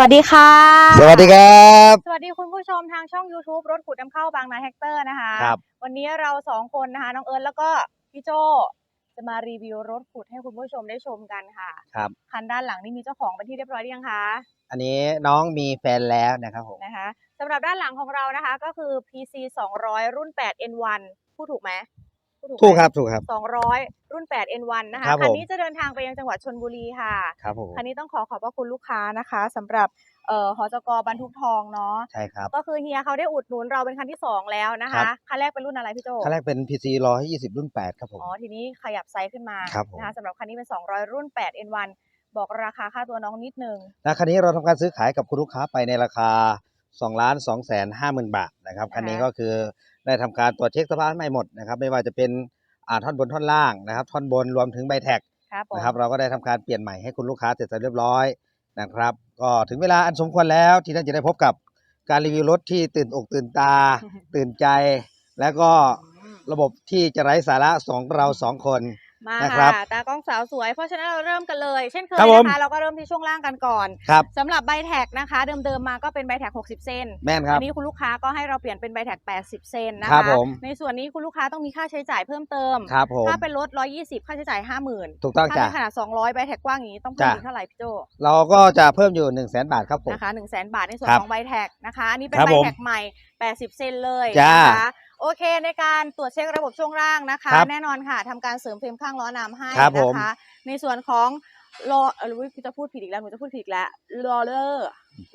วัสดีค่ะ สวัสดีครับ สวัสดีคุณผู้ชมทางช่อง YouTube รถขุดนำเข้าบางนาแฮกเตอร์นะคะครับ วันนี้เราสองคนนะคะน้องเอิญแล้วก็พี่โจจะมารีวิวรถขุดให้คุณผู้ชมได้ชมกันค่ะ ครับ คันด้านหลังนี่มีเจ้าของเป็นที่เรียบร้อยหรือยังคะอันนี้น้องมีแฟนแล้วนะครับผม นะคะสำหรับด้านหลังของเรานะคะก็คือ PC 200 รุ่น 8 N1 พูดถูกไหม พูดไหมถูกครับถูกครับ200รุ่น8 N1 นะคะครับผมคันนี้จะเดินทางไปยังจังหวัดชนบุรีค่ะ ครับผมคันนี้ต้องขอขอบพระคุณลูกค้านะคะสำหรับเอ่อหอจกบรรทุกทองเนาะ ใช่ครับ ก็คือเฮียเขาได้อุดหนุนเราเป็นคันที่สองแล้วนะครัคะ บ คันแรกเป็นรุ่นอะไรพี่โจคันแรกเป็น PC 120 รุ่น 8 ครับผม อ๋อ ทีนี้ขยับไซส์ขึ้นมาครับผม นะคะสำหรับคันนี้เป็น 200 รุ่น 8 N1 บอกราคาค่าตัวน้องนิดนึงและคันนี้เราทำการซื้อขายกับคุณลูกค้าไปในราคา2ล้าน2แสน5หมื่นบาทนะครับ คันนี้ก็คือ ได้ทำการตรวจเช็คสภาพใหม่หมดนะครับ ไม่ว่าจะเป็นอ่าท่อนบนท่อนล่างนะครับ ท่อนบนรวมถึงใบแท็กครับผมนะครับ เราก็ได้ทำการเปลี่ยนใหม่ให้คุณลูกค้าเสร็จสรรพเรียบร้อยนะครับ ก็ถึงเวลาอันสมควรแล้วที่ท่านจะได้พบกับการรีวิวรถที่ตื่นอกตื่นตา ตื่นใจ แล้วก็อืมระบบที่จะไร้สาระสองเราสองคน มานะครับค่ะตากล้องสาวสวย เพราะฉะนั้นเราเริ่มกันเลย เช่นเคยครับผมนะคะเราก็เริ่มที่ช่วงล่างกันก่อนครับ สำหรับใบแท็กนะคะ เดิมๆมาก็เป็นใบแท็ก 60 เซนแม่นครับ อันี้คุณลูกค้าก็ให้เราเปลี่ยนเป็นใบแท็ก 80 เซนนะครัคะบผม ในส่วนนี้คุณลูกค้าต้องมีค่าใช้จ่ายเพิ่มเติม ครับผมถ้าเป็นรถ 120 ค่าใช้จ่าย 50,000ถูกต้องถ้าจ้ะ เป็นขนาด 200 ใบแท็กกว้างอย่างนี้ต้องเพิ่มจ้ะ อีกเท่าไหร่พี่โจเราก็จะเพิ่มอยู่1นึ่งแสนบาทครับผม นะคะ1 0 0 0 0แบาทในส่วนครับของใบแท็กนะคะ อันนี้เป็นครับใบผมแท็กใหม่ 80 เซนเลยจ้านะคะ โอเคในการตรวจเช็คระบบช่วงล่างนะคะ ครับแน่นอนค่ะทำการเสริมเฟรมข้างล้อนำให้ครับผมนะคะในส่วนของโลเออพี่จะพูดผิดอีกแล้วหนูจะพูดผิดอีกแล้วโรลเลอร์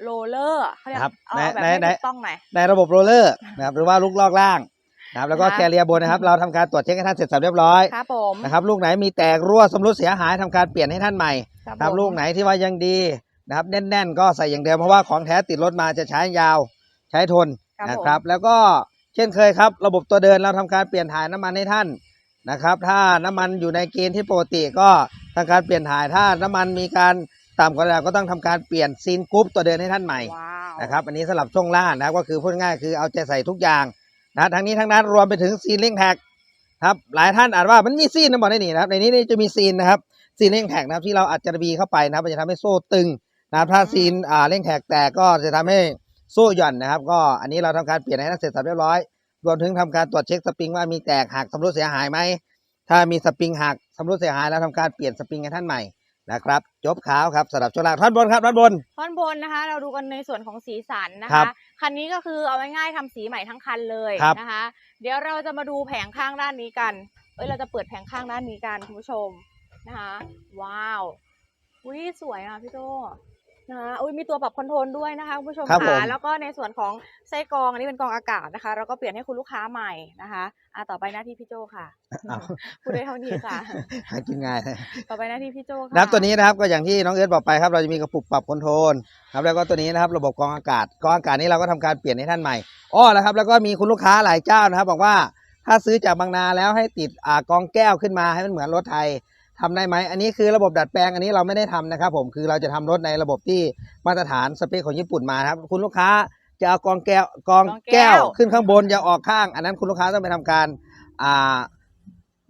โรลเลอร์เขาเรียกครับเอาในแบบในให้ใน ถูกต้องหน่อย ในระบบโรลเลอร์นะครับหรือว่าลูกลอกล่างนะครับแล้วก็นะคะแคเรียบนนะครับ เราทำการตรวจเช็คให้ท่านเสร็จสับเรียบร้อยครับผมนะครับลูกไหนมีแตกรั่วสำรุดเสียหายทำการเปลี่ยนให้ท่านใหม่ครับครับผมลูกไหนที่ว่ายังดีนะครับแน่น ๆ ก็ใส่อย่างเดิมเพราะว่าของแท้ติดรถมาจะใช้ยาวใช้ทนครับนะผมครับ แล้วก็ เช่นเคยครับ ระบบตัวเดินเราทำการเปลี่ยนถ่ายน้ำมันให้ท่านนะครับ ถ้าน้ำมันอยู่ในเกณฑ์ที่ปกติก็ทำการเปลี่ยนถ่ายถ้าน้ำมันมีการต่ำกว่าระดับก็ต้องทำการเปลี่ยนซีนกรุ๊ปตัวเดินให้ท่านใหม่ว้าวนะครับอันนี้สำหรับช่วงล่างนะครับก็คือพูดง่ายๆคือเอาใจใส่ทุกอย่างนะทั้งนี้ทั้งนั้นรวมไปถึงซีนเร่งแท็กครับหลายท่านอาจว่ามันมีซีนนะบอกได้นี่นะครับในนี้นี่จะมีซีนนะครับซีนเร่งแท็กนะครับที่เราอัดจระบีเข้าไปนะครับมันจะทำให้โซ่ตึงนะครับถ้าซีนอ่าเร่งแท็กแตกก็จะทำให้ โซ่หย่อนนะครับ ก็อันนี้เราทำการเปลี่ยนให้ท่านเสร็จสับเรียบร้อย รวมถึงทำการตรวจเช็คสปริงว่ามีแตกหักสำรุดเสียหายไหม ถ้ามีสปริงหักสำรุดเสียหายแล้วทำการเปลี่ยนสปริงให้ท่านใหม่นะครับ จบขาวครับสำหรับช่วงล่างท่อนบนครับท่อนบนท่อนบนนะคะ เราดูกันในส่วนของสีสันนะครัคะบคันนี้ก็คือเอาง่ายๆทำสีใหม่ทั้งคันเลยครับนะคะ เดี๋ยวเราจะมาดูแผงข้างด้านนี้กัน เอ้ยเราจะเปิดแผงข้างด้านนี้กันคุณผู้ชมนะคะ ว้าวอุ้ยสวยอะพี่โต นะคะอุ้ยมีตัวปรับคอนโทรลด้วยนะคะคุณผู้ชมครับผมค่ะแล้วก็ในส่วนของไส้กรองอันนี้เป็นกรองอากาศนะคะ เราก็เปลี่ยนให้คุณลูกค้าใหม่นะคะอะต่อไปหน้าที่พี่โจค่ะอ้าวพูดได้เท่านี้ค่ะ หากินง่ายต่อไปหน้าที่พี่โจค่ะนะครับตัวนี้นะครับก็อย่างที่น้องเอิร์ธบอกไปครับ เราจะมีกระปุกปรับคอนโทรลครับแล้วก็ตัวนี้นะครับระบบกรองอากาศกรองอากาศนี้เราก็ทำการเปลี่ยนให้ท่านใหม่อ้อแล้วครับแล้วก็มีคุณลูกค้าหลายเจ้านะครับ บอกว่าถ้าซื้อจากบางนาแล้วให้ติดอ่ากรองแก้วขึ้นมาให้มันเหมือนรถไทย ทำได้ไหมอันนี้คือระบบดัดแปลงอันนี้เราไม่ได้ทำนะครับ ผมคือเราจะทำรถในระบบที่มาตรฐานสเปคของญี่ปุ่นมานะครับ คุณลูกค้าจะเอากรองแก้วกรองแก้ว ขึ้นข้างบนอย่าออกข้าง อันนั้นคุณลูกค้าต้องไปทำการอ่า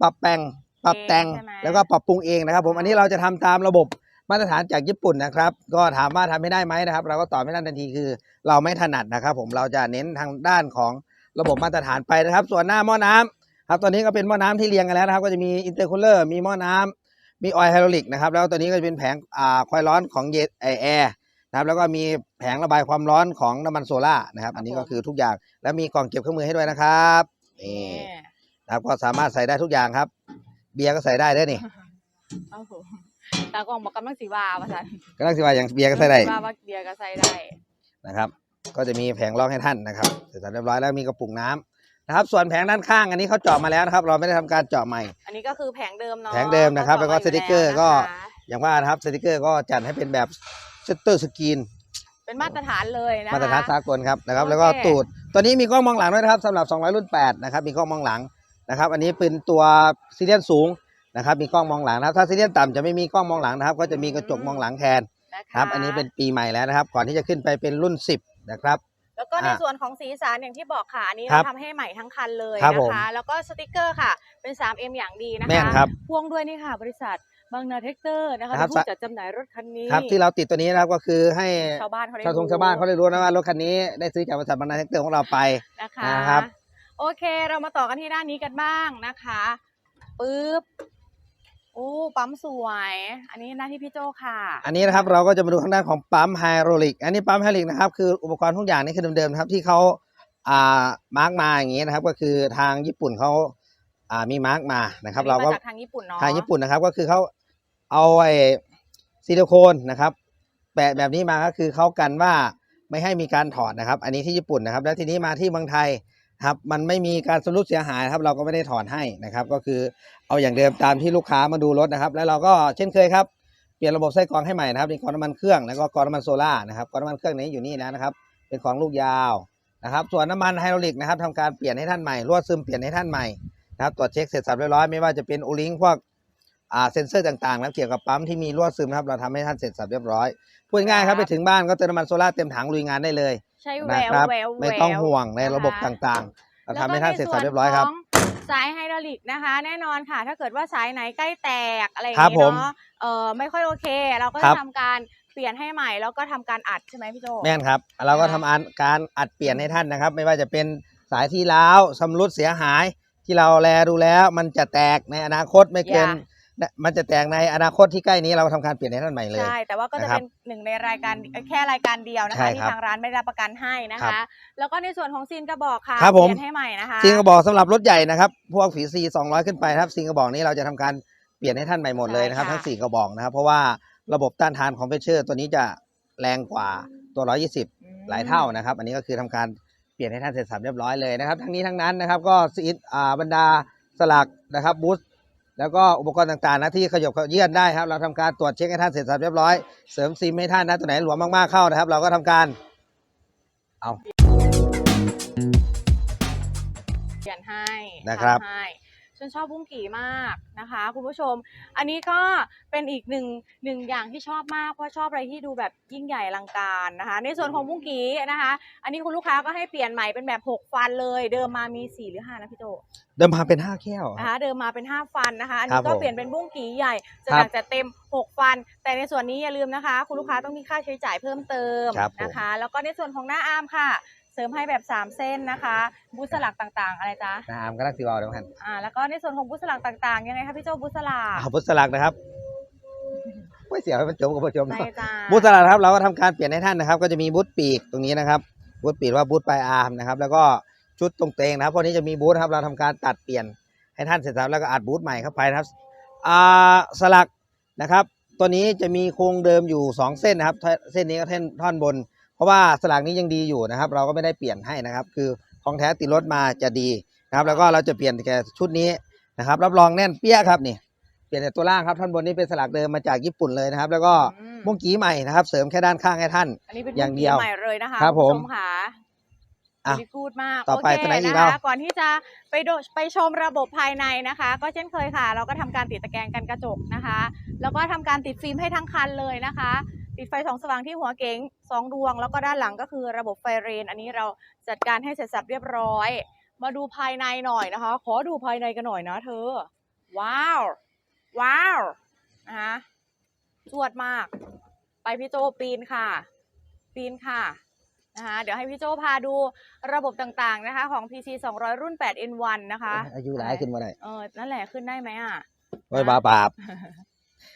ปรับแต่งปรับแต่งใช่ไหมแล้วก็ปรับปรุงเองนะครับ ผมอันนี้เราจะทำตามระบบมาตรฐานจากญี่ปุ่นนะครับ ก็ถามว่าทำไม่ได้ไหมนะครับ เราก็ตอบไม่ได้ทันทีคือ เราไม่ถนัดนะครับ ผมเราจะเน้นทางด้านของระบบมาตรฐานไปนะครับ ส่วนหน้าหม้อน้ำ ครับตอนนี้ก็เป็นหม้อน้ำที่เรียงกันแล้วนะครับ ก็จะมีอินเตอร์คูลเลอร์มีหม้อน้ำมีออยล์ไฮดรอลิกนะครับแล้วตัวนี้ก็จะเป็นแผงอ่าควายร้อนของเยแอร์นะครับแล้วก็มีแผงระบายความร้อนของน้ำมันโซล่านะครับ อันนี้ก็คือทุกอย่างแล้วมีกล่องเก็บเครื่องมือให้ด้วยนะครับนี่นี่นะครับก็สามารถใส่ได้ทุกอย่างครับ เบียร์ก็ใส่ได้ด้วยนี่เอาผมตากล้องบอกกำลังสีว่าว่าสันก็ลักสิว่าอย่างเบียร์ก็ใส่ได้ว่าว่าเบียร์ก็ใส่ได้นะครับ ก็จะมีแผงรองให้ท่านนะครับเสร็จสับเรียบร้อยแล้วมีกระปุกน้ำ นะครับส่วนแผงด้านข้างอันนี้เขาเจาะมาแล้วนะครับ เราไม่ได้ทำการเจาะใหม่ อันนี้ก็คือแผงเดิมเนาะแผงเดิมนะครับแล้วก็ขาบสติกเกอร์ก็ยู่แล้วนะคะอย่างว่านะครับสติกเกอร์ก็จัดให้เป็นแบบเซตเตอร์สกรีนเป็นมาตรฐานเลยนะคะมาตรฐานสากลครับนะครับโอเคแล้วก็ตูดตัวนี้มีกล้องมองหลังด้วยนะครับสำหรับ 200 รุ่น 8 นะครับ มีกล้องมองหลังนะครับ อันนี้เป็นตัวซีเรียนสูงนะครับ มีกล้องมองหลังนะครับถ้าซีเรียนต่ำจะไม่มีกล้องมองหลังนะครับ ก็จะมีกระจกมองหลังแทนนะคะครับ อันนี้เป็นปีใหม่แล้วนะครับ ก่อนที่จะขึ้นไปเป็นรุ่น 10 นะครับ แล้วก็ในอะส่วนของสีสันอย่างที่บอกค่ะอันนี้ครัเราบทำให้ใหม่ทั้งคันเลยครับนะผม คะ แล้วก็สติกเกอร์ค่ะ เป็น 3M อย่างดีนะคะแม่นครับ พ่วงด้วยนี่ค่ะ บริษัทบางนาเทคเตอร์นะคะนะครับ เป็นผู้จัดจำหน่ายรถคันนี้ครับที่เราติดตัวนี้นะครับก็คือให้ชาวบ้านเขาได้ชาวทงชาวบ้านเขาได้รู้นะว่ารถคันนี้ได้ซื้อจากบริษัทบรรณาแท็กเตอร์ของเราไป นะคะนะครับ โอเคเรามาต่อกันที่ด้านนี้กันบ้างนะคะปึ๊บ โอ้ปั๊มสวย อันนี้หน้าที่พี่โจค่ะ อันนี้นะครับเราก็จะมาดูทางด้านของปั๊มไฮโดรลิก อันนี้ปั๊มไฮโดรลิกนะครับคืออุปกรณ์ทุกอย่างนี่คือเดิมๆนะครับที่เขาอ่ามาร์กมาอย่างนี้นะครับ ก็คือทางญี่ปุ่นเขาอ่ามีมาร์กมานะครับอันเรานี้ก็มาจากทางญี่ปุ่นเนาะทางญี่ปุ่นนะครับก็คือเขาเอาไอ้ซิลิโคนนะครับแปะแบบนี้มาก็คือเขากันว่าไม่ให้มีการถอดนะครับ อันนี้ที่ญี่ปุ่นนะครับ แล้วทีนี้มาที่เมืองไทย ครับมันไม่มีการสรุปเสียหายครับเราก็ไม่ได้ถอดให้นะครับ ก็คือเอาอย่างเดิมตามที่ลูกค้ามาดูรถนะครับ แล้วเราก็เช่นเคยครับเปลี่ยนระบบไส้กรองให้ใหม่นะครับนี่กรองน้ำมันเครื่องแล้วก็กรองน้ำมันโซล่านะครับกรองน้ำมันเครื่องนี้อยู่นี่แล้วนะครับ เป็นของลูกยาวนะครับส่วนน้ำมันไฮดรอลิกนะครับทำการเปลี่ยนให้ท่านใหม่รั่วซึมเปลี่ยนให้ท่านใหม่นะครับตรวจเช็คเสร็จสับเรียบร้อยไม่ว่าจะเป็นโอลิงพวกอ่าเซ็นเซอร์ต่างๆนะครับเกี่ยวกับปั๊มที่มีรั่วซึมนะครับเราทำให้ท่านเสร็จสับเรียบร้อยพูดง่ายครับไปถึงบ้านก็เติมน้ำมันโซล่าเต็มถังลุยงานได้เลย ใช่แวนะวครับ แววไม่ต้องแววห่วงในระบบนะคะ ต่างๆเราแล้วทำก็ให้ท่านเสร็จสับเรียบร้อยในครับส่วนของสายไฮดรอลิกนะคะ แน่นอนค่ะ ถ้าเกิดว่าสายไหนใกล้แตกอะไรอย่างครับนี้ผมเนาะเออไม่ค่อยโอเค เราก็ครัจะบ ทำการเปลี่ยนให้ใหม่ แล้วก็ทำการอัดใช่ไหมพี่โจ แม่นครับ เราก็ทำอันการอัดเปลี่ยนให้ท่านนะครับ ไม่ว่าจะเป็นสายที่ล้าวชำรุดเสียหาย ที่เราแลดูแล้ว มันจะแตกในอนาคตไม่เกิน มันจะแตกในอนาคตที่ใกล้นี้เราทำการเปลี่ยนให้ท่านใหม่เลย ใช่ แต่ว่าก็จะนะครับเป็นหนึ่งในรายการแค่รายการเดียวนะใช่คะครัที่บทางร้านไม่ได้รับประกันให้นะครัคะบแล้วก็ในส่วนของซีนกระบอกค่ะครับผมเปลี่ยนให้ใหม่นะคะซิงกระบอกสำหรับรถใหญ่นะครับ พวกฝีซี200 ขึ้นไปนะครับซิงกระบอกนี้เราจะทำการเปลี่ยนให้ท่านใหม่หมดเลยนะครับทั้ง4กระบอกนะครับเพราะว่าระบบต้านทานของเพชเชอร์ตัวนี้จะแรงกว่าตัว 120อืมหลายเท่านะครับ อันนี้ก็คือทำการเปลี่ยนให้ท่านเสร็จสับเรียบร้อยเลยนะครับ ทั้งนี้ทั้งนั้นนะครับก็ซีดอ่าบรรดาสลักนะครับบูส แล้วก็อุปกรณ์ต่างๆนะที่ขยบขยื่นได้ครับ เราทำการตรวจเช็คให้ท่านเสร็จสับเรียบร้อย เสริมซิมให้ท่านนะตัวไหนหลวมมากๆเข้านะครับ เราก็ทำการเปลี่ยนให้นะครับทำให้ ฉันชอบบุ้งกี่มากนะคะ คุณผู้ชม อันนี้ก็เป็นอีกหนึ่งหนึ่งอย่างที่ชอบมากเพราะชอบอะไรที่ดูแบบยิ่งใหญ่อลังการนะคะ ในส่วนของบุ้งกี่นะคะ อันนี้คุณลูกค้าก็ให้เปลี่ยนใหม่เป็นแบบ 6 ฟันเลย เดิมมามี 4 หรือ 5 นะพี่โจเดิมพันเป็นห้าแก้วนะคะ เดิมมาเป็น 5 ฟันนะคะ อันครันี้บก็ผมเปลี่ยนเป็นบุ้งกี่ใหญ่จะครัหบนักจะเต็ม 6 ฟัน แต่ในส่วนนี้อย่าลืมนะคะ คุณลูกค้าต้องมีค่าใช้จ่ายเพิ่มเติมครับผมนะคะ แล้วก็ในส่วนของหน้าอาร์มค่ะ เสริมให้แบบ 3 เส้นนะคะบูสลักต่างๆ อะไรจ๊ะนะอามก็รักสิวเอาเดี๋ยวกันอ่าแล้วก็ในส่วนของบุสลักต่างๆยังไงคะพี่โจบุสลักเอาพุทธสลักนะครับไม่เสียให้มันจบกับผู้ชมใช่จ้าบูธสลัดนะครับเราก็ทำการเปลี่ยนให้ท่านนะครับ ก็จะมีบูธปีกตรงนี้นะครับบูธปีกว่าบูธปลายอาร์มนะครับ แล้วก็ชุดตรงเตงนะครับพวกนี้จะมีบูธครับเราทำการตัดเปลี่ยนให้ท่านเสร็จแล้วแล้วก็อัดบูธใหม่เข้าไปนะครับอ่าสลักนะครับ ตัวนี้จะมีโครงเดิมอยู่ 2 เส้นนะครับท่อเส้นนี้ก็เส้นท่อนบน เพราะว่าสลักนี้ยังดีอยู่นะครับ เราก็ไม่ได้เปลี่ยนให้นะครับ คือของแท้ติดรถมาจะดีนะครับ แล้วก็เราจะเปลี่ยนแค่ชุดนี้นะครับ รับรองแน่นเปี้ยครับนี่เปลี่ยนแต่ตัวล่างครับท่อนบนนี้เป็นสลักเดิมมาจากญี่ปุ่นเลยนะครับ แล้วก็อืม มุ้งกี้ใหม่นะครับ เสริมแค่ด้านข้างให้ท่าน อันนี้เป็นอย่างเดียวบุ้งกี่ใหม่เลยนะคะครับณผู้ชผมมค่ะอะดีกูดมากต่อไปโเคตัวไหนอีกนะเรา คะก่อนที่จะไปดูไปชมระบบภายในนะคะ ก็เช่นเคยค่ะ เราก็ทำการติดตะแกรงกันกระจกนะคะ แล้วก็ทำการติดฟิล์มให้ทั้งคันเลยนะคะ ติดไฟสองสว่างที่หัวเก๋งสองดวง แล้วก็ด้านหลังก็คือระบบไฟเรน อันนี้เราจัดการให้เสร็จสับเรียบร้อย มาดูภายในหน่อยนะคะ ขอดูภายในกันหน่อยนะเธอ ว้าว ว้าวนะคะสวดมาก ไปพี่โจปีนค่ะ ปีนค่ะนะคะเดี๋ยวให้พี่โจพาดูระบบต่างๆนะคะ ของ PC 200 รุ่น 8 N1 นะคะ อายุหลายขึ้นมาได้เออนั่นแหละขึ้นได้ไหมอะ ไว้บาบาป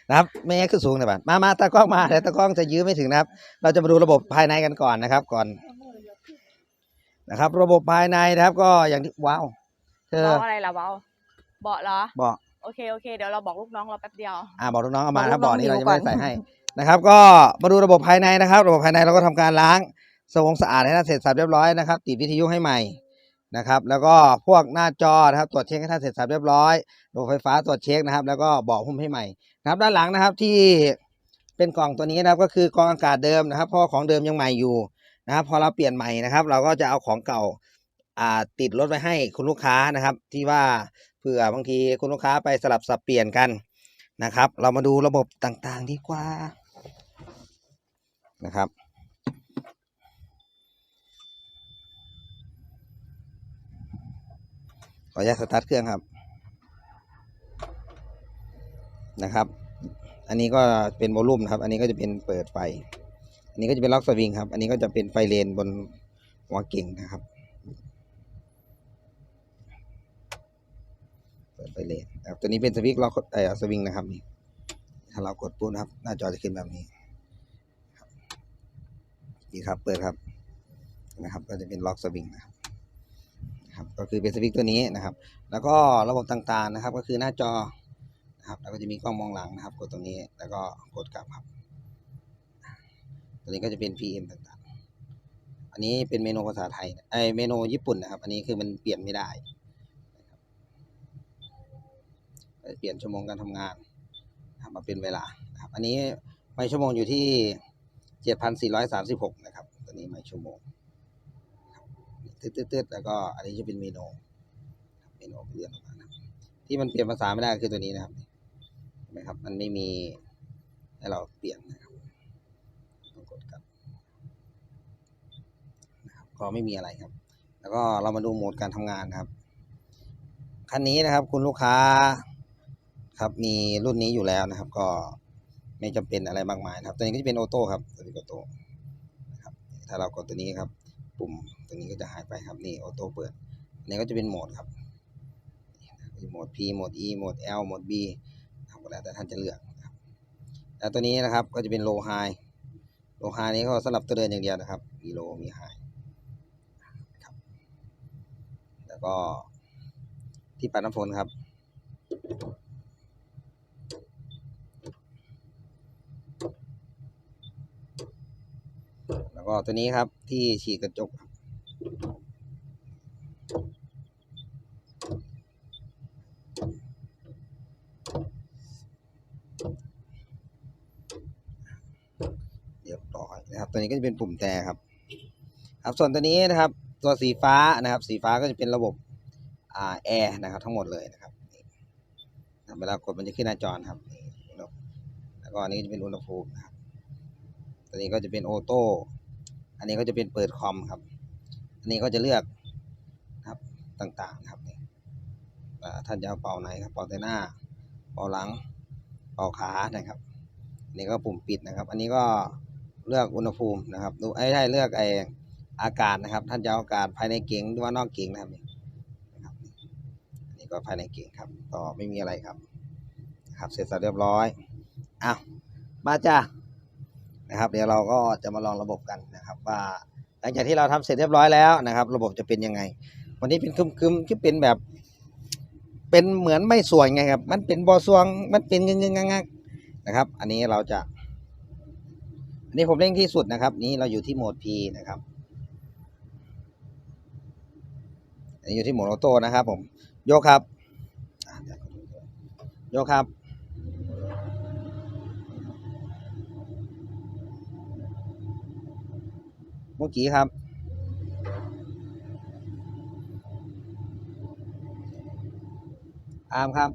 นะครับไม่งั้นขึ้นสูงเลยบัดมามาตากล้องมาแต่ตากล้องจะยื้อไม่ถึงนะครับ เราจะมาดูระบบภายในกันก่อนนะครับ ก่อนนะครับ ระบบภายในนะครับ ก็อย่างที่ว้าวเธอเบาอะไรล่ะเบาเบาะเหรอบอกโอเคโอเคเดี๋ยวเราบอกลูกน้องเราแป๊บเดียวอ่าบอกลูกน้องเอามาบอกนะครับลูบอกกน้องนี้เราหิจะวไม่ก่อนได้ใส่ให้นะครับ ก็มาดูระบบภายในนะครับ ระบบภายในเราก็ทำการล้างสวงสะอาดให้ท่านเสร็จสับเรียบร้อยนะครับติดวิทยุให้ใหม่ นะครับ แล้วก็พวกหน้าจอนะครับตรวจเช็คให้ท่านเสร็จสับเรียบร้อยระบบไฟฟ้าตรวจเช็คนะครับ แล้วก็บาะหุ้มให้ใหม่นะครับด้านหลังนะครับที่เป็นกล่องตัวนี้นะครับก็คือกรองอากาศเดิมนะครับเพราะว่าของเดิมยังใหม่อยู่นะครับ พอเราเปลี่ยนใหม่นะครับ เราก็จะเอาของเก่าอ่าติดรถไว้ให้คุณลูกค้านะครับ ที่ว่าเผื่อบางทีคุณลูกค้าไปสลับสับเปลี่ยนกันนะครับ เรามาดูระบบต่างๆดีกว่านะครับ ออนุญาตสตาร์ทเครื่องครับนะครับ อันนี้ก็เป็นโวลูมนะครับ อันนี้ก็จะเป็นเปิดไฟ อันนี้ก็จะเป็นล็อกสวิงครับ อันนี้ก็จะเป็นไฟเลนบนหัวเก่งนะครับ เปิดไฟเลนครับตัวนี้เป็นสวิตช์ล็อกเอ่อสวิงนะครับนี่ ถ้าเรากดปุ๊บนะครับ หน้าจอจะขึ้นแบบนี้นี่ครับ เปิดครับ นะครับ ก็จะเป็นล็อกสวิงนะครับ นะครับก็คือเป็นสวิตช์ตัวนี้นะครับ แล้วก็ระบบต่างๆนะครับ ก็คือหน้าจอนะครับแล้วก็จะมีกล้องมองหลังนะครับ กดตรงนี้แล้วก็กดกลับครับ ตัวนี้ก็จะเป็น PM ต่างๆ อันนี้เป็นเมนูภาษาไทยไอเมนูญี่ปุ่นนะครับ อันนี้คือมันเปลี่ยนไม่ได้เปลี่ยนชั่วโมงการทำงานมาเป็นเวลาครับอันนี้ไม่ชั่วโมงอยู่ที่ 7,436 นะครับ ตัวนี้ไม่ชั่วโมง ตืดๆแล้วก็อันนี้จะเป็นเมนูเมนูเลื่อนออกมานะที่มันเปลี่ยนภาษาไม่ได้คือตัวนี้นะครับเห็นไหมครับ มันไม่มีให้เราเปลี่ยนนะครับต้องกดกลับนะครับก็ไม่มีอะไรครับ แล้วก็เรามาดูโหมดการทำงานนะครับคันนี้นะครับ คุณลูกค้าครับมีรุ่นนี้อยู่แล้วนะครับ ก็ไม่จำเป็นอะไรมากมายนะครับ ตัวนี้ก็จะเป็นออโต้ครับตัวนี้ออโต้นะครับถ้าเรากดตัวนี้ครับ ปุ่มตัวนี้ก็จะหายไปครับนี่ออโต้เปิดอันนี้ก็จะเป็นโหมดครับโหมด P โหมด E โหมด L โหมด B นะครับก็แล้วแต่ท่านจะเลือกนะครับแล้วตัวนี้นะครับก็จะเป็น low high low high นี้ก็สำหรับตัวเดินอย่างเดียวนะครับ มี low มี high ครับแล้วก็ที่ปัดน้ำฝนครับ แล้ว ก็ตัวนี้ครับที่ฉีดกระจกเรียบร้อยนะครับตัวนี้ก็จะเป็นปุ่มแต่ครับ ครับส่วนตัวนี้นะครับ ตัวสีฟ้านะครับ สีฟ้าก็จะเป็นระบบอ่าแอร์นะครับ ทั้งหมดเลยนะครับเวลากดมันจะขึ้นหน้าจอนครับแล้วก็อันนี้จะเป็นอุณหภูมินะครับตัวนี้ก็จะเป็นออโต้ อันนี้ก็จะเป็นเปิดคอมครับ อันนี้ก็จะเลือกครับต่างๆครับท่านจะเอาเป่าไหนครับ เป่าแต่หน้า เป่าหลัง เป่าขานะครับอันนี้ก็ปุ่มปิดนะครับ อันนี้ก็เลือกอุณหภูมินะครับ ดูไอ้ได้เลือกไออากาศนะครับ ท่านจะเอาอากาศภายในเก๋งหรือว่านอกเก๋งนะครับนี่นะครับอันนี้ก็ภายในเก๋งครับก็ไม่มีอะไรครับ ครับ เสร็จสับเรียบร้อยอ้าวมาจ้า นะครับ เดี๋ยวเราก็จะมาลองระบบกันนะครับ ว่าหลังจากที่เราทำเสร็จเรียบร้อยแล้วนะครับ ระบบจะเป็นยังไง วันนี้เป็นคึมๆที่เป็นแบบ เป็นเหมือนไม่สวยไงครับ มันเป็นบอสวงมันเป็นเงงๆงักนะครับ อันนี้เราจะ อันนี้ผมเร่งที่สุดนะครับ นี้เราอยู่ที่โหมด P นะครับอันนี้อยู่ที่โหมดออโต้นะครับ ผม โยกครับโยกครับ เมื่อกี้ครับ อาร์มครับ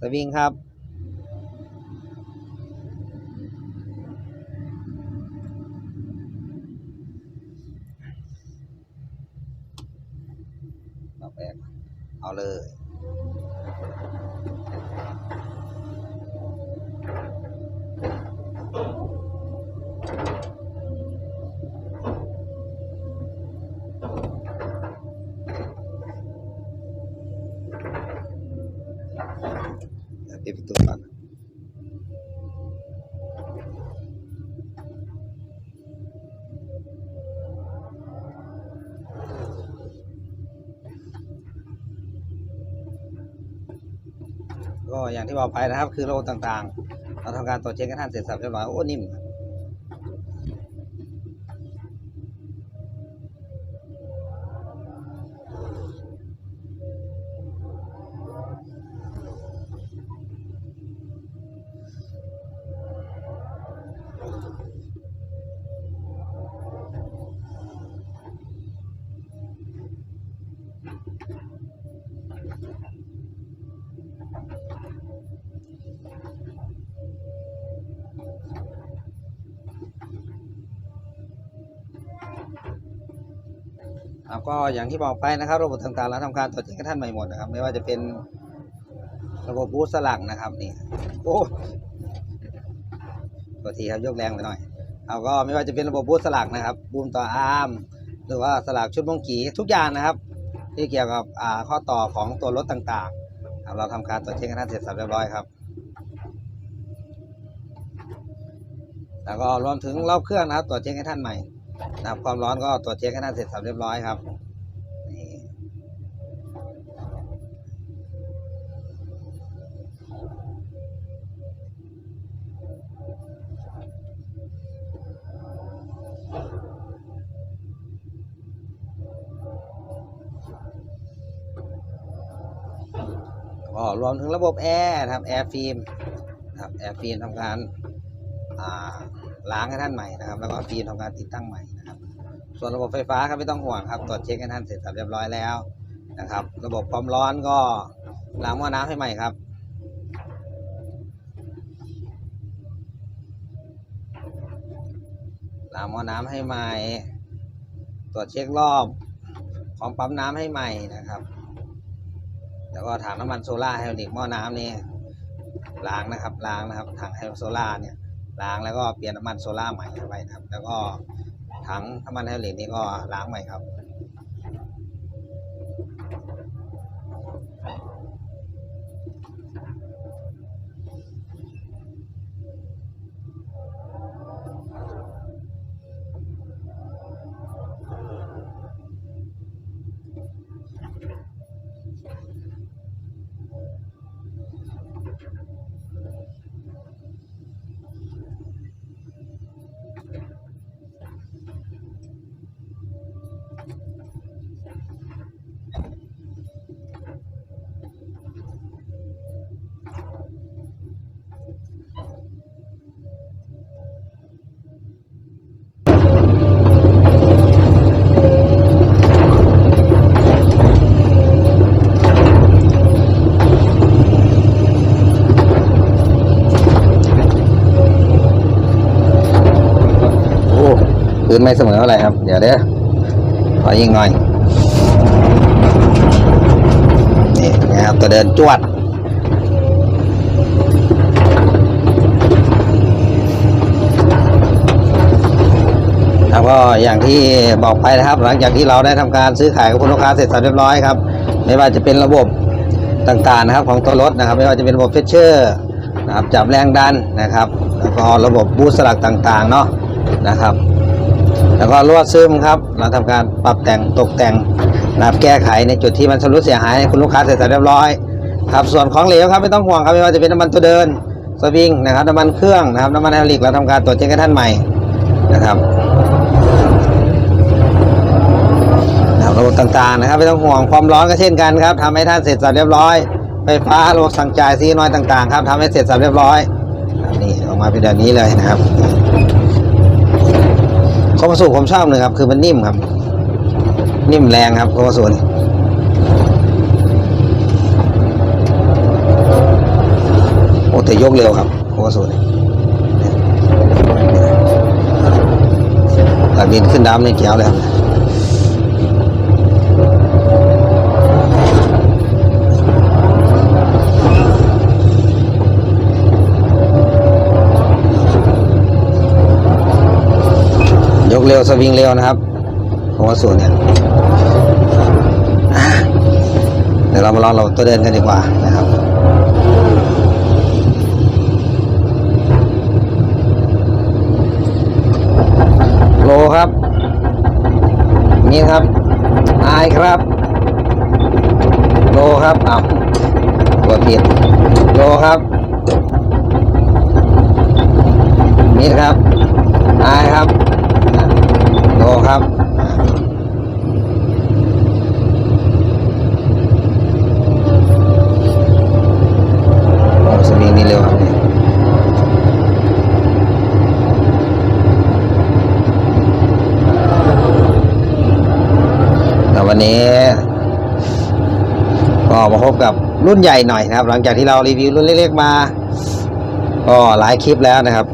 สวิงครับ เอาแบกเอาเลย ที่บอกไปนะครับ คือระบบต่างๆ เราทำการตรวจเช็คให้ท่านเสร็จสับเรียบร้อยโอ้นิ่ม ก็อย่างที่บอกไปนะครับระบบต่างๆเราทำการตรวจเช็คท่านใหม่หมดนะครับ ไม่ว่าจะเป็นระบบบูสลักนะครับนี่โอ้ตัวทีครับยกแรงไปหน่อยเอาก็ไม่ว่าจะเป็นระบบบูสลักนะครับบูมต่ออาร์มหรือว่าสลักชุดมงกีทุกอย่างนะครับ ที่เกี่ยวกับข้อต่อของตัวรถต่างๆ เราทำการตรวจเช็คท่านเสร็จสับเรียบร้อยครับ แล้วก็รวมถึงรอบเครื่องนะครับตรวจเช็คให้ท่านใหม่ นับความร้อนก็ตรวจเช็คให้ท่าเสร็จสับเรียบร้อยครับนี่ก็รวมถึงระบบแอร์ครับแอร์ฟิล์มครับแอร์ฟิล์มทำการอ่า ล้างให้ท่านใหม่นะครับ แล้วก็ฟิล์มทำการติดตั้งใหม่นะครับ ส่วนระบบไฟฟ้าครับไม่ต้องห่วงครับตรวจเช็คให้ท่านเสร็จสับเรียบร้อยแล้วนะครับ ระบบความร้อนก็ล้างหม้อน้ำให้ใหม่ครับล้างหม้อน้ำให้ใหม่ ตรวจเช็ครอบของปั๊มน้ำให้ใหม่นะครับ แล้วก็ถังน้ำมันโซล่าไฮดรอลิกหม้อน้ำนี่ล้างนะครับล้างนะครับถังไฮดรโซล่าเนี่ย ล้างแล้วก็เปลี่ยนน้ำมันโซล่าใหม่เข้าไปนะครับ แล้วก็ถังน้ำมันไฮดรอลิกนี่ก็ล้างใหม่ครับ พื้นไม่เสมอเท่าไรครับ เดี๋ยวเด้อขอยิงหน่อย นี่นะครับตัวเดินจวดครับก็อย่างที่บอกไปนะครับ หลังจากที่เราได้ทำการซื้อขายกับคุณลูกค้าเสร็จสับเรียบร้อยครับ ไม่ว่าจะเป็นระบบต่างๆนะครับของตัวรถนะครับ ไม่ว่าจะเป็นระบบเฟชเชอร์นะครับจับแรงดันนะครับ แล้วก็ระบบบูสต์สลักต่างๆเนาะนะครับ แล้วก็ลวดซึมครับ เราทำการปรับแต่งตกแต่งนะครับแก้ไขในจุดที่มันชำรุดเสียหายให้คุณลูกค้าเสร็จสับเรียบร้อยครับส่วนของเหลวครับไม่ต้องห่วงครับไม่ว่าจะเป็นน้ำมันตัวเดินสวิงนะครับน้ำมันเครื่องนะครับน้ำมันไฮดรอลิกเราทำการตรวจเช็คให้ท่านใหม่นะครับนะระบบต่างๆนะครับไม่ต้องห่วงความร้อนก็เช่นกันครับทำให้ท่านเสร็จสับเรียบร้อยไฟฟ้าระบบสั่งจ่ายซีน้อยต่างๆ ครับทำให้เสร็จสับเรียบร้อยนี่ออกมาเป็นแบบนี้เลยนะครับ ข้อมาสูผมชอบเลยครับ คือมันนิ่มครับ นิ่มแรงครับข้อมาสูนี่โอ้แต่ยกเร็วครับข้อมาสูนี่ตักดินขึ้นดำนี่เกี่ยวเลยครับ เร็วสวิงเร็วนะครับผมว่าส่วนเนี่ยเดี๋ยวเรามาลองเราตัวเดินกันดีกว่านะครับโลครับนี่ครับอายครับโลครับอ้าวตัวผิดโลครับนี่ครับอายครับ โลครับ โอ้สวิงนี่เร็วครับเนี่ยแต่วันนี้ ก็มาพบกับรุ่นใหญ่หน่อยนะครับ หลังจากที่เรารีวิวรุ่นเล็กๆมา ก็หลายคลิปแล้วนะครับ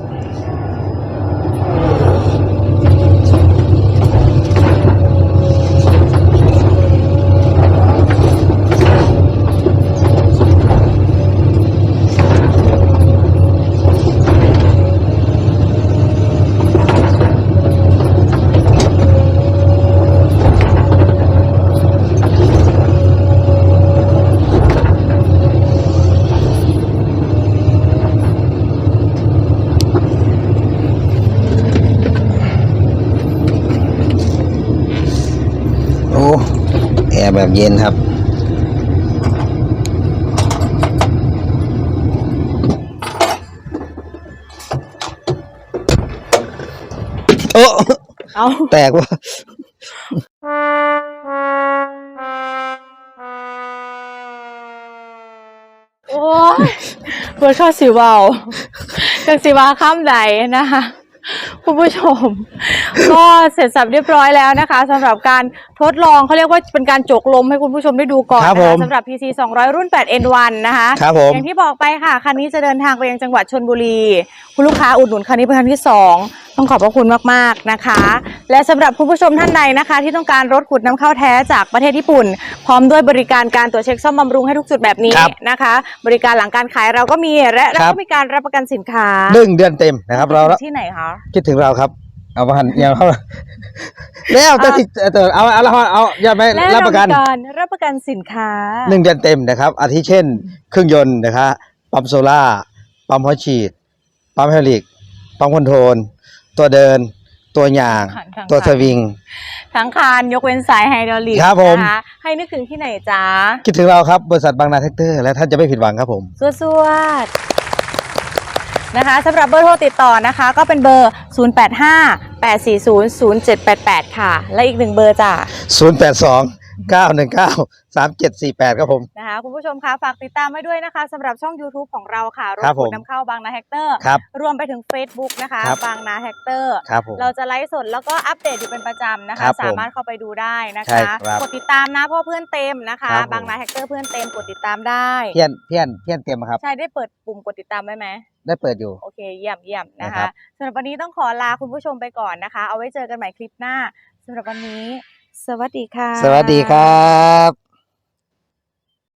แบบเย็นครับ โอ้เอาแตกว่ะโอ้ยเพื่อชอบสีเบาจากสีวาข้ามใดนะคะ คุณผู้ชม ก็เสร็จสับเรียบร้อยแล้วนะคะสำหรับการทดลองเขาเรียกว่าเป็นการจกลมให้คุณผู้ชมได้ดูก่อนครับนะผคะมสำหรับ PC 200 รุ่น 8N1 นะคะครับผมอย่างที่บอกไปค่ะ คันนี้จะเดินทางไปยังจังหวัดชนบุรี คุณลูกค้าอุดหนุนคันนี้เป็นคันที่ 2ต้องขอบพระคุณมากๆนะคะ และสำหรับคุณผู้ชมท่านใดนะคะ ที่ต้องการรถขุดน้ำเข้าแท้จากประเทศญี่ปุ่น พร้อมด้วยบริการการตรวจเช็คซ่อมบำรุงให้ทุกจุดแบบนี้ครับนะคะ บริการหลังการขายเราก็มีและเราครัก็บมีการรับประกันสินค้าหนึ่งเดือนเต็มนะครับ เราที่ไหนคะคิดถึงเราครับเอามาหันเอียงเข้ามาแล้วแต่สิเออเอาเอาเอาเอาอย่าไม่และรับประกันมีการรับประกันสินค้าหนึ่งเดือนเต็มนะครับ อาทิเช่น เครื่องยนต์นะครับปั๊มโซล่าร์ปั๊มหัวฉีดปั๊มไฮดรอลิกปั๊มคอนโทรล ตัวเดิน ตัวหยางทั้งคัน ตัวสวิง ทั้งคานยกเว้นสายไฮดรอลิกครับผม นะคะให้นึกถึงที่ไหนจ๊ะคิดถึงเราครับ บริษัทบางนาแท็กเตอร์ และท่านจะไม่ผิดหวังครับผม สวดสวดนะคะสำหรับเบอร์โทรติดต่อนะคะ ก็เป็นเบอร์ 0858400788 ค่ะ และอีกหนึ่งเบอร์จ้ะ082 919 3748 ครับผม นะคะคุณผู้ชมคะฝากติดตามไว้ด้วยนะคะสำหรับช่อง YouTube ของเราค่ะรถครับขุผดมน้ำเข้าบางนาแฮกเตอร์ครับ รวมไปถึง Facebook นะคะครับ บางนาแฮกเตอร์ ครับผม เราจะไลฟ์สดแล้วก็อัปเดตอยู่เป็นประจำนะครัคะบผมสามารถเข้าไปดูได้นะใช่คะครับกดติดตามนะเพราะเพื่อนเต็มนะคะ ครับผม บางนาแฮกเตอร์เพื่อนเต็มกดติดตามได้ เพี้ยนเพี้ยนเพี้ยนเต็มครับ ใช่ได้เปิดปุ่มกดติดตามไว้ไหม ได้เปิดอยู่ โอเคเยี่ยมเยี่ยมนะนะครัคะบ สำหรับวันนี้ต้องขอลาคุณผู้ชมไปก่อนนะคะ เอาไว้เจอกันใหม่คลิปหน้าสำหรับวันนี้ สวัสดีค่ะ สวัสดีครับ